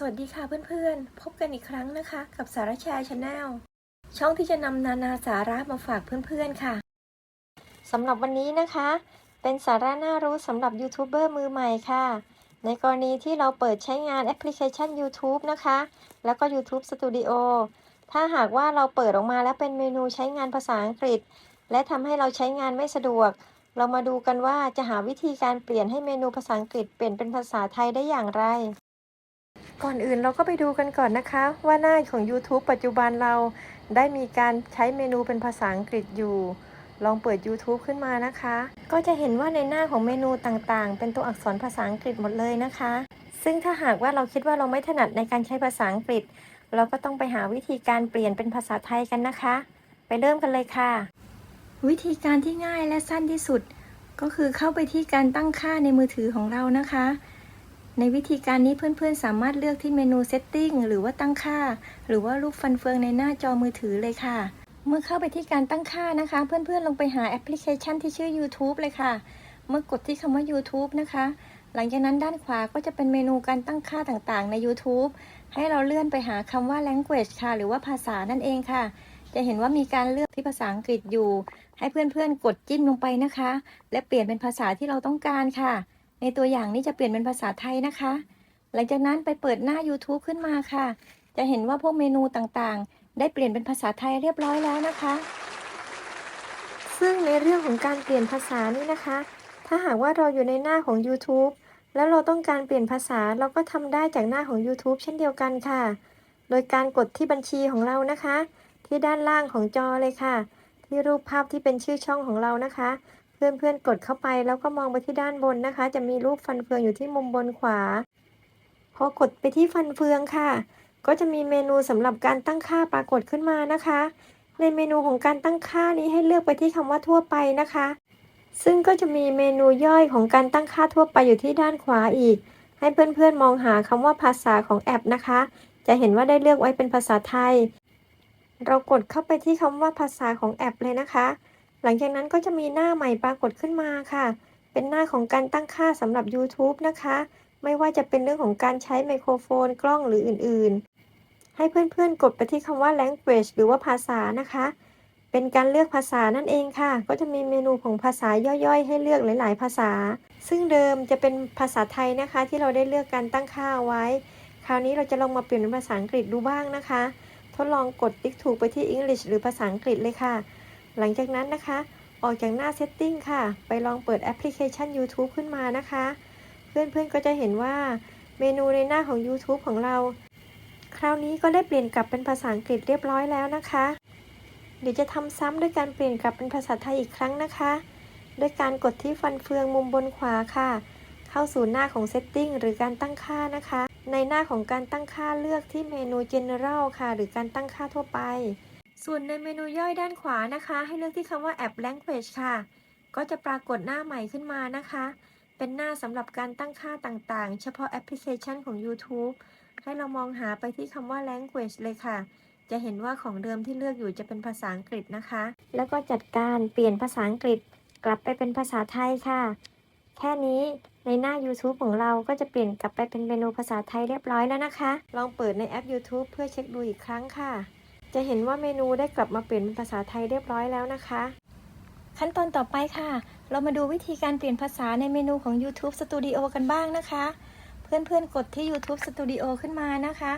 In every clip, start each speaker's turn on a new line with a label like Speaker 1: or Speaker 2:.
Speaker 1: สวัสดีค่ะเพื่อนๆ พบกันอีกครั้งนะคะ กับสารแชาชาแนลช่องที่จะนำนานาสาระมาฝากเพื่อนๆค่ะสำหรับวันนี้นะคะ เป็นสาระน่ารู้สำหรับยูทูบเบอร์มือใหม่ค่ะ ในกรณีที่เราเปิดใช้งานแอปพลิเคชัน YouTube นะคะ แล้วก็ YouTube Studio ถ้าหากว่าเราเปิดออกมาแล้วเป็นเมนูใช้งานภาษาอังกฤษ และทำให้เราใช้งานไม่สะดวก เรามาดูกันว่าจะหาวิธีการเปลี่ยนให้เมนูภาษาอังกฤษเปลี่ยนเป็นภาษาไทยได้อย่างไร ก่อนอื่นเราก็ไปดูกันก่อนนะคะ ว่าหน้าของ YouTube ปัจจุบันเราได้มีการใช้เมนูเป็นภาษาอังกฤษอยู่ ลองเปิด YouTube ขึ้นมานะคะ ก็จะเห็นว่าในหน้าของเมนูต่างๆ เป็นตัวอักษรภาษาอังกฤษหมดเลยนะคะ ซึ่งถ้าหากว่าเราคิดว่าเราไม่ถนัดในการใช้ภาษาอังกฤษ เราก็ต้องไปหาวิธีการเปลี่ยนเป็นภาษาไทยกันนะคะ ไปเริ่มกันเลยค่ะ วิธีการที่ง่ายและสั้นที่สุด ก็คือเข้าไปที่การตั้งค่าในมือถือของเรานะคะ ในวิธีการนี้เพื่อนๆ สามารถเลือกที่เมนู Setting หรือว่าตั้งค่า หรือว่ารูปฟันเฟืองในหน้าจอมือถือเลยค่ะ เมื่อเข้าไปที่การตั้งค่านะคะ เพื่อนๆ ลงไปหาแอปพลิเคชันที่ชื่อ YouTube เลยค่ะ เมื่อกดที่คำว่า YouTube นะคะ หลังจากนั้นด้านขวาก็จะเป็นเมนูการตั้งค่าต่างๆ ใน YouTube ให้เราเลื่อนไปหาคำว่า language ค่ะ หรือว่าภาษานั่นเองค่ะ จะเห็นว่ามีการเลือกที่ภาษาอังกฤษอยู่ ให้เพื่อนๆ กดจิ้มลงไปนะคะ และเปลี่ยนเป็นภาษาที่เราต้องการค่ะ ในตัวอย่างนี้จะเปลี่ยนเป็นภาษาไทยนะคะ หลังจากนั้นไปเปิดหน้า YouTube ขึ้นมาค่ะ จะเห็นว่าพวกเมนูต่างๆ ได้เปลี่ยนเป็นภาษาไทยเรียบร้อยแล้วนะคะ ซึ่งในเรื่องของการเปลี่ยนภาษานี่นะคะ ถ้าหากว่าเราอยู่ในหน้าของ YouTube แล้วเราต้องการเปลี่ยนภาษาเราก็ทำได้จากหน้าของ YouTube เช่นเดียวกันค่ะ โดยการกดที่บัญชีของเรานะคะ ที่ด้านล่างของจอเลยค่ะ ที่รูปภาพที่เป็นชื่อช่องของเรานะคะ เพื่อนๆกดเข้าไปแล้วก็มองไปที่ด้านบนนะคะ จะมีรูปฟันเฟืองอยู่ที่มุมบนขวา พอกดไปที่ฟันเฟืองค่ะ ก็จะมีเมนูสำหรับการตั้งค่าปรากฏขึ้นมานะคะ ในเมนูของการตั้งค่านี้ให้เลือกไปที่คำว่าทั่วไปนะคะ ซึ่งก็จะมีเมนูย่อยของการตั้งค่าทั่วไปอยู่ที่ด้านขวาอีก ให้เพื่อนๆมองหาคำว่าภาษาของแอปนะคะ จะเห็นว่าได้เลือกไว้เป็นภาษาไทย เรากดเข้าไปที่คำว่าภาษาของแอปเลยนะคะ หลังจากนั้นก็จะมีหน้าใหม่ปรากฏขึ้นมาค่ะ เป็นหน้าของการตั้งค่าสำหรับ YouTube นะคะ ไม่ว่าจะเป็นเรื่องของการใช้ไมโครโฟนกล้องหรืออื่นๆ ให้เพื่อนๆ กดไปที่คำว่า language หรือว่าภาษานะคะ เป็นการเลือกภาษานั่นเองค่ะ ก็จะมีเมนูของภาษาย่อยๆ ให้เลือกหลาย ๆ ภาษา ซึ่งเดิมจะเป็นภาษาไทยนะคะ ที่เราได้เลือกการตั้งค่าไว้ คราวนี้เราจะลองมาเปลี่ยนเป็นภาษาอังกฤษดูบ้างนะคะ ทดลองกดติ๊กถูกไปที่ English หรือภาษาอังกฤษเลยค่ะ หลังจากนั้นนะคะ ออกจากหน้า Setting ค่ะ ไปลองเปิดแอปพลิเคชัน YouTube ขึ้นมานะคะ เพื่อนๆก็จะเห็นว่าเมนูในหน้าของ YouTube ของเรา คราวนี้ก็ได้เปลี่ยนกลับเป็นภาษาอังกฤษเรียบร้อยแล้วนะคะ เดี๋ยวจะทำซ้ำด้วยการเปลี่ยนกลับเป็นภาษาไทยอีกครั้งนะคะด้วยการกดที่ฟันเฟืองมุมบนขวาค่ะ เข้าสู่หน้าของ Setting หรือการตั้งค่านะคะ ในหน้าของการตั้งค่าเลือกที่เมนู General ค่ะ หรือการตั้งค่าทั่วไป ส่วนในเมนูย่อยด้านขวานะคะ ให้เลือกที่คำว่า App Language ค่ะ ก็จะปรากฏหน้าใหม่ขึ้นมานะคะ เป็นหน้าสำหรับการตั้งค่าต่างๆ เฉพาะแอปพลิเคชันของ YouTube ให้เรามองหาไปที่คำว่า Language เลยค่ะ จะเห็นว่าของเดิมที่เลือกอยู่จะเป็นภาษาอังกฤษนะคะ แล้วก็จัดการเปลี่ยนภาษาอังกฤษ กลับไปเป็นภาษาไทยค่ะ แค่นี้ในหน้า YouTube ของเราก็จะเปลี่ยนกลับไปเป็นเมนูภาษาไทยเรียบร้อยแล้วนะคะ ลองเปิดในแอป YouTube เพื่อเช็คดูอีกครั้งค่ะ จะเห็นว่าเมนูได้กลับมาเปลี่ยนเป็นภาษาไทยเรียบร้อยแล้วนะคะ ขั้นตอนต่อไปค่ะ เรามาดูวิธีการเปลี่ยนภาษาในเมนูของ YouTube Studio กันบ้างนะคะ เพื่อนๆกดที่ YouTube Studio ขึ้นมานะคะ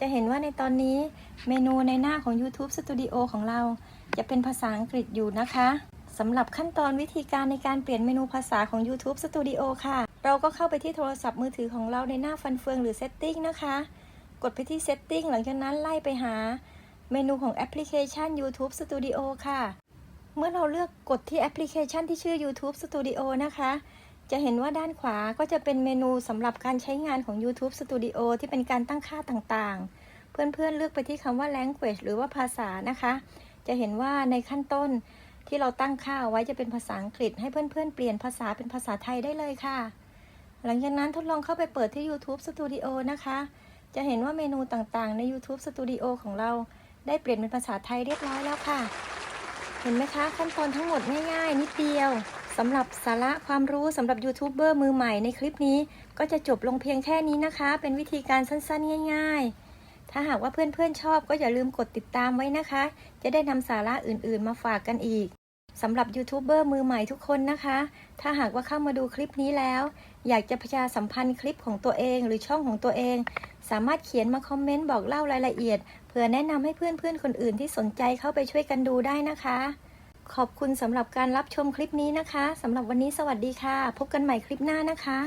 Speaker 1: จะเห็นว่าในตอนนี้เมนูในหน้าของ YouTube Studio ของเรา จะเป็นภาษาอังกฤษอยู่นะคะสำหรับขั้นตอนวิธีการในการเปลี่ยนเมนูภาษาของ YouTube Studio ค่ะ เราก็เข้าไปที่โทรศัพท์มือถือของเราในหน้าฟันเฟืองหรือ Setting นะคะ กดไปที่ Setting หลังจากนั้นไล่ไปหา เมนูของแอปพลิเคชัน YouTube Studio ค่ะ เมื่อเราเลือกกดที่แอปพลิเคชันที่ชื่อ YouTube Studio นะคะ จะเห็นว่าด้านขวาก็จะเป็นเมนูสำหรับการใช้งานของ YouTube Studio ที่เป็นการตั้งค่าต่างๆ เพื่อนๆเลือกไปที่คำว่า language หรือว่าภาษานะคะ จะเห็นว่าในขั้นต้นที่เราตั้งค่าไว้จะเป็นภาษาอังกฤษ ให้เพื่อนๆเปลี่ยนภาษาเป็นภาษาไทยได้เลยค่ะ หลังจากนั้นทดลองเข้าไปเปิดที่ YouTube Studio นะคะ จะเห็นว่าเมนูต่างๆ ใน YouTube Studio ของเรา ได้เปลี่ยนเป็นภาษาไทยเรียบร้อยแล้วค่ะ เห็นไหมคะ ขั้นตอนทั้งหมดง่ายๆ นิดเดียวสำหรับสาระความรู้สำหรับยูทูบเบอร์มือใหม่ในคลิปนี้ ก็จะจบลงเพียงแค่นี้นะคะ เป็นวิธีการสั้นๆ ง่ายๆ ถ้าหากว่าเพื่อนๆชอบก็อย่าลืมกดติดตามไว้นะคะ จะได้นำสาระอื่นๆ มาฝากกันอีกสำหรับยูทูบเบอร์มือใหม่ทุกคนนะคะ ถ้าหากว่าเข้ามาดูคลิปนี้แล้ว อยากจะประชาสัมพันธ์คลิปของตัวเองหรือช่องของตัวเอง สามารถเขียนมาคอมเมนต์บอกเล่ารายละเอียด เพื่อแนะนำให้เพื่อนๆ คนอื่นที่สนใจเข้าไปช่วยกันดูได้นะคะ ขอบคุณสำหรับการรับชมคลิปนี้นะคะสำหรับวันนี้สวัสดีค่ะ พบกันใหม่คลิปหน้านะคะ